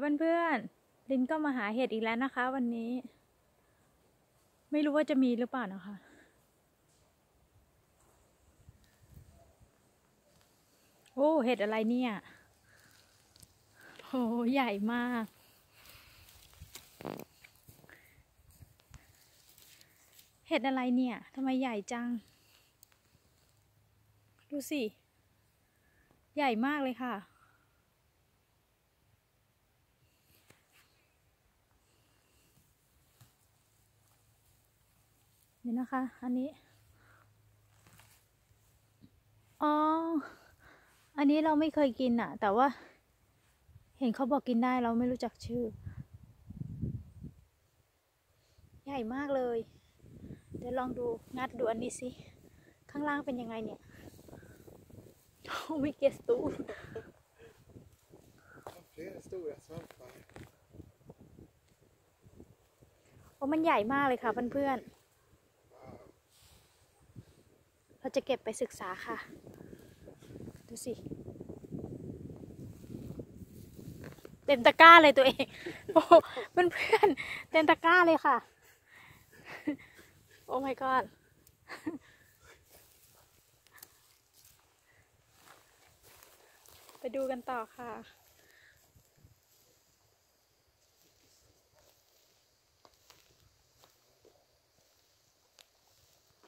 เพื่อนๆลินก็มาหาเห็ดอีกแล้วนะคะ วันนี้ ไม่รู้ว่าจะมีหรือเปล่านะคะ โอ้เห็ดอะไรเนี่ยโอ้ใหญ่มาก เห็ดอะไรเนี่ยทำไมใหญ่จัง ดูสิ ใหญ่มากเลยค่ะ นี่นะคะ อันนี้ อ๋อ อันนี้เราไม่เคยกินอะแต่ว่า เห็นเขาบอกกินได้เราไม่รู้จักชื่อ ใหญ่มากเลย เดี๋ยวลองดูงัดดูอันนี้สิ ข้างล่างเป็นยังไงเนี่ยโอ้ไม่เกสตู Flera stora svampar. โอ้มันใหญ่มากเลยค่ะเพื่อนๆ เราจะเก็บไปศึกษาค่ะ ดูสิ เต็มตะกร้าเลยตัวเอง โอ้เพื่อนๆเต็มตะกร้าเลยค่ะ โอ้ my god ไปดูกันต่อค่ะ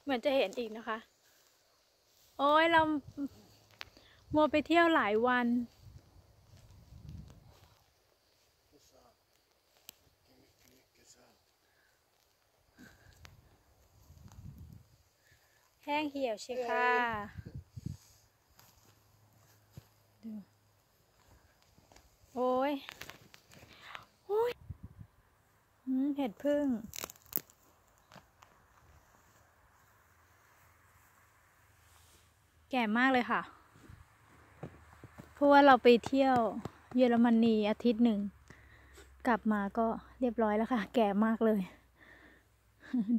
เหมือนจะเห็นอีกนะคะ โอ้ยเรามัวไปเที่ยวหลายวันแห้งเหี่ยวเชียค่ะดูโอ้ยโอ้ยเห็ดพึ่ง แก่มากเลยค่ะ เพราะว่าเราไปเที่ยวเยอรมนีอาทิตย์หนึ่ง กลับมาก็เรียบร้อยแล้วค่ะ แก่มากเลย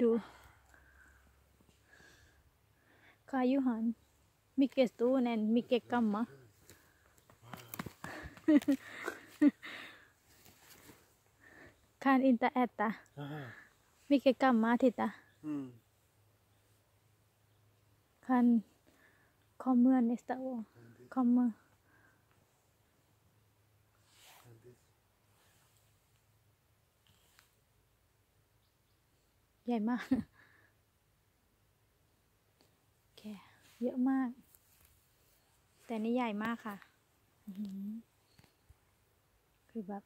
ดู Kayuhan. Mycket stor en mycket gammal. kan inte äta. Aha. Mycket gammal, titta. Mm. Kan kommer nästa år. Kommer. Väldigt. ใหญ่มา กแกเยอะมาก แต่นี่ใหญ่มากค่ะ คือแบบ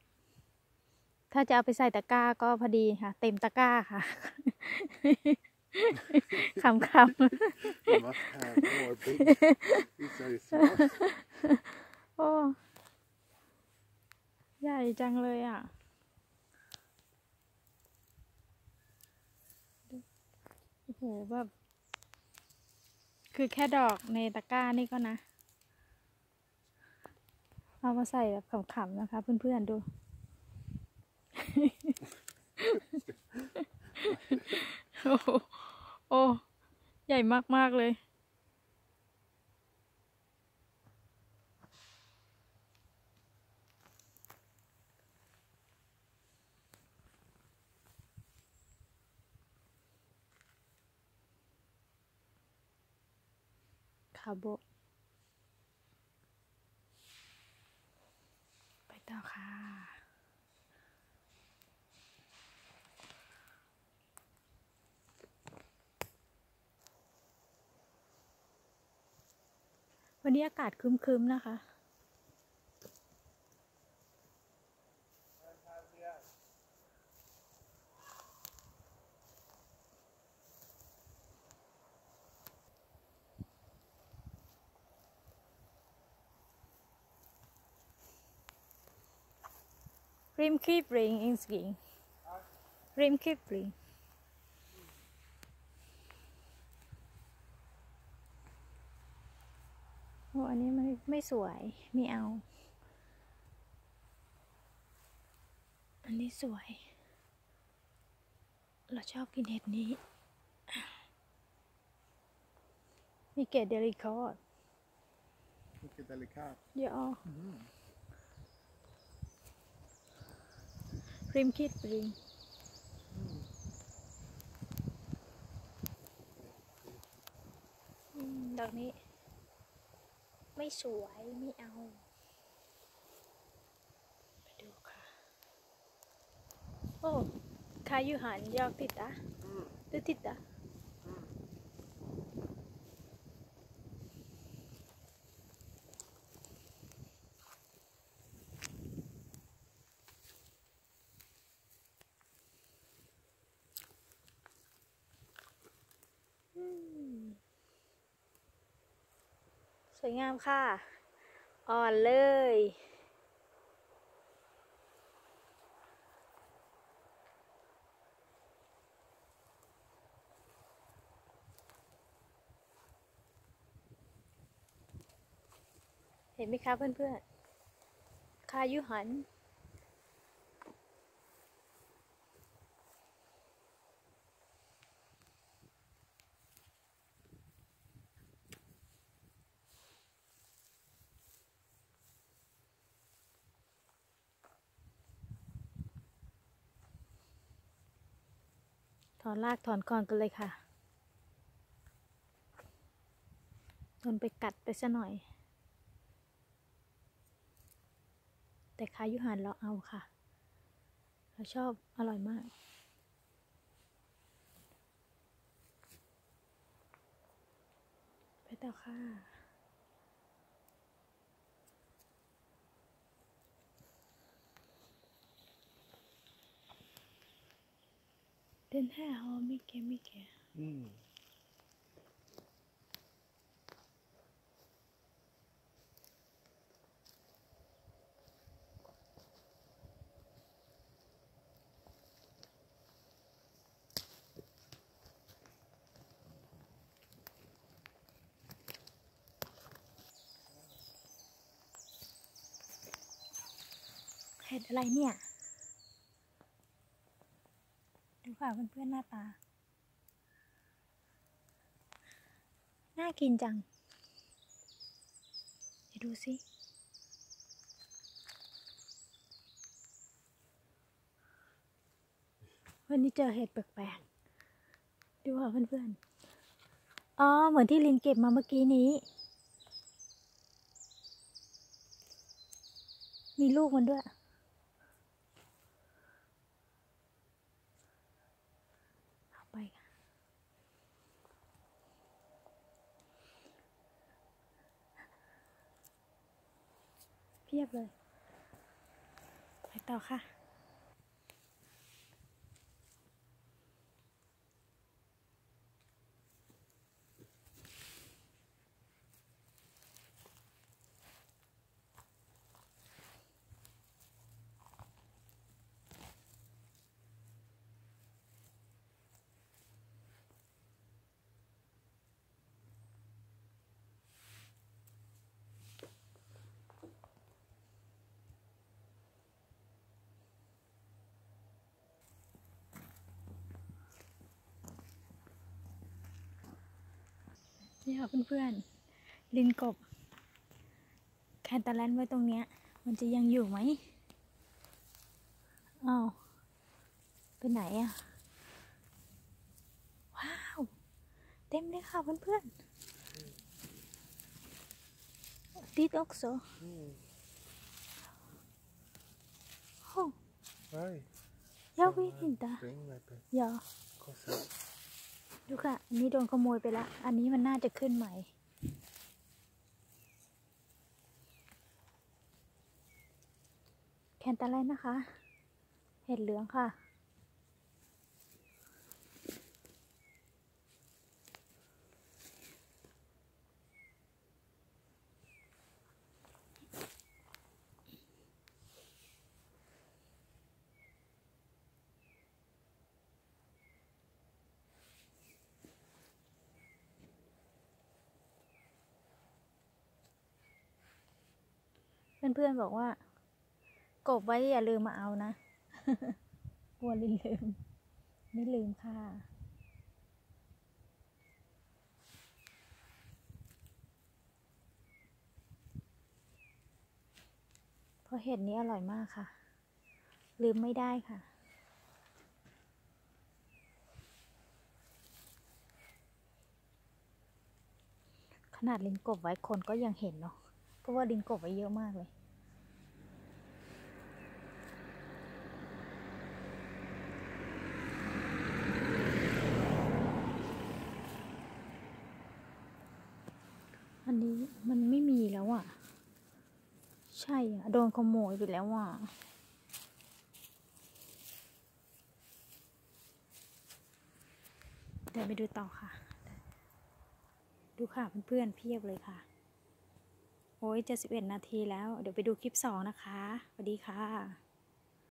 ถ้าจะเอาไปใส่ตะกร้าก็พอดีค่ะ เต็มตะกร้าค่ะ คำค Det var här var big. Vissa är små. ำโอ้ ใหญ่จังเลยอะ โอ้โหแบบ คือแค่ดอกในตะกร้านี่ก็นะ เอามาใส่แบบขำๆนะคะเพื่อนๆดูโอ้ โอ้ ใหญ่มาก ๆ เลย คาโบ ไปต่อค่ะ วันนี้อากาศครึ้มๆนะคะ Rimkipling insking. Rimkipling. โอ้อันนี้ไม่ไม่ สวยไม่เอา อันนี้สวย เราชอบกินเห็ดนี้ มีเกตเดลิคอร์ด Mycket delikat. เดี๋ยวริมคิดริมอืมดอกนี้ ไม่ สวยไม่เอา ไปดูค่ะ โอ้คายูหันยอกติดอะ Mm. ดูติดอะ สวยงามค่ะ อ่อนเลย เห็นไหมคะเพื่อนๆคายุหัน อนรากถอนกอนกันเลยค่ะโดนไปกัดไปซะหน่อย แต่คายุหันเราเอาค่ะ เราชอบอร่อยมากไปต่อค่ะ Den här har mycket, mycket. Mm. เห็ดอะไรเนี่ย ดูค่ะ เพื่อนๆหน้าตา น่ากินจัง เดี๋ยวดูสิวันนี้เจอเห็ดแปลกๆ ดูค่ะเพื่อนๆ อ๋อ เหมือนที่ลินเก็บมาเมื่อกี้นี้ มีลูกมันด้วย เอาไปค่ะ เพียบเลย ไปต่อค่ะ นี่ค่ะเพื่อนๆ ลินกบ แคนตาแลนไว้ตรงเนี้ย มันจะยังอยู่ไหมอ้าวไปไหนอะว้าว เต็มเลยค่ะเพื่อนๆติดอกโซ Mm. โอ้ Nej. ดูค่ะ อันนี้โดนขโมยไปละอันนี้มันน่าจะขึ้นใหม่ แคนตาไลนนะคะ เห็ดเหลืองค่ะ เพื่อนๆบอกว่า กบไว้อย่าลืมมาเอานะกลัวลินลืมไม่ลืมค่ะเพราะเห็ดนี้อร่อยมากค่ะ ลืมไม่ได้ค่ะขนาดลิงกบไว้คนก็ยังเห็นเนาะ เพราะว่าลิงกบไว้เยอะมากเลย อันนี้มันไม่มีแล้วอะ ใช่อะโดนขโมยไปแล้วอะเดี๋ยวไปดูต่อค่ะ ดูค่ะเพื่อนๆเพียบเลยค่ะ โอ้ยจะสิบเอ็ดนาทีแล้ว เดี๋ยวไปดูคลิปสองนะคะ สวัสดีค่ะ